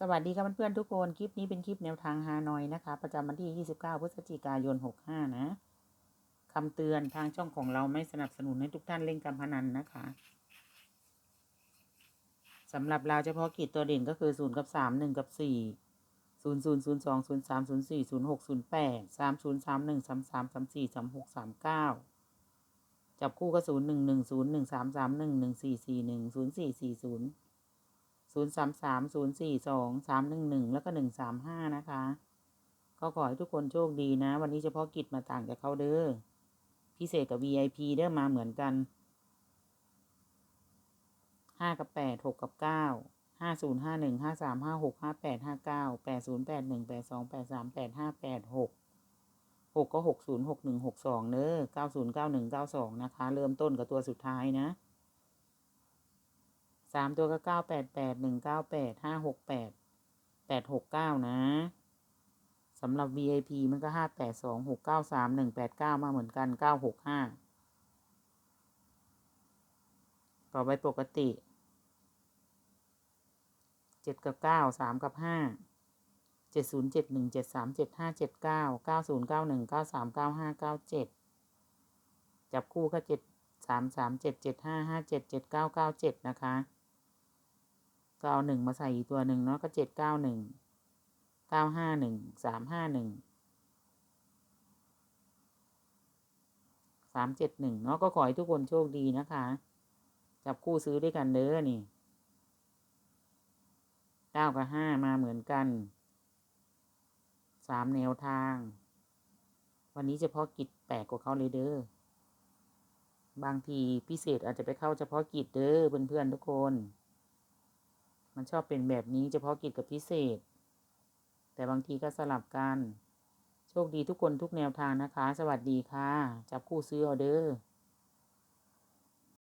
สวัสดีครับเพื่อนๆทุกคน คลิปนี้เป็นคลิปแนวทางฮานอยนะคะ ประจำวันที่ 29 พฤศจิกายน 65 นะคำเตือนทางช่องของเราไม่สนับสนุนให้ทุกท่านเล่นการพนันนะคะสำหรับเราเฉพาะกิจตัวเด่นก็คือ 0 กับ 3 1 กับ 4 0 0 0 2 0 3 0 4 0 6 0 8 3 0 3 1 3 3 3 4 3 6 3 9 จับคู่ก็ 0 1 1 0 1 3 3 1 1 4 4 1 0 4 4 0 ศูนย์สามสามศูนย์สี่สองสามหนึ่งหนึ่งแล้วก็หนึ่งสามห้านะคะก็ขอให้ทุกคนโชคดีนะ วันนี้เฉพาะกิจมาต่างจากเขาเด้อพิเศษกับ VIP เด้อมาเหมือนกันห้ากับแปดหกกับเก้าห้าศูนย์ห้าหนึ่งห้าสามห้าหกห้าแปดห้าเก้าแปดศูนย์แปดหนึ่งแปดสองแปดสามแปดห้าแปดหกหกก็หกศูนย์หกหนึ่งหกสองเด้อเก้าศูนย์เก้าหนึ่งเก้าสองนะคะ เริ่มต้นกับตัวสุดท้ายนะ สามตัวก็เก้าแปดแปดหนึ่งเก้าแปดห้าหกแปดแปดหกเก้านะสำหรับ VIP มันก็ห้าแปดสองหกเก้าสามหนึ่งแปดเก้ามาเหมือนกันเก้าหกห้าต่อไปปกติเจ็ดกับเก้าสามกับห้าเจ็ดศูนย์เจ็ดหนึ่งเจ็ดสามเจ็ดห้าเจ็ดเก้าเก้าศูนย์เก้าหนึ่งเก้าสามเก้าห้าเก้าเจ็ดจับคู่ก็เจ็ดสามสามเจ็ดเจ็ดห้าห้าเจ็ดเจ็ดเก้าเก้าเจ็ดนะคะ ก็เอาหนึ่งมาใส่อีกตัวหนึ่งเนาะก็เจ็ดเก้าหนึ่งเก้าห้าหนึ่งสามห้าหนึ่งสามเจ็ดหนึ่งเนาะก็ขอให้ทุกคนโชคดีนะคะ จับคู่ซื้อด้วยกันเด้อนี่เก้ากับห้ามาเหมือนกันสามแนวทาง วันนี้เฉพาะกิจแปลกกว่าเขาเลยเด้อบางทีพิเศษอาจจะไปเข้าเฉพาะกิจเด้อเพื่อนๆทุกคน มันชอบเป็นแบบนี้เฉพาะกิจกับพิเศษ แต่บางทีก็สลับกัน โชคดีทุกคนทุกแนวทางนะคะ สวัสดีค่ะ จับคู่ซื้อออเดอร์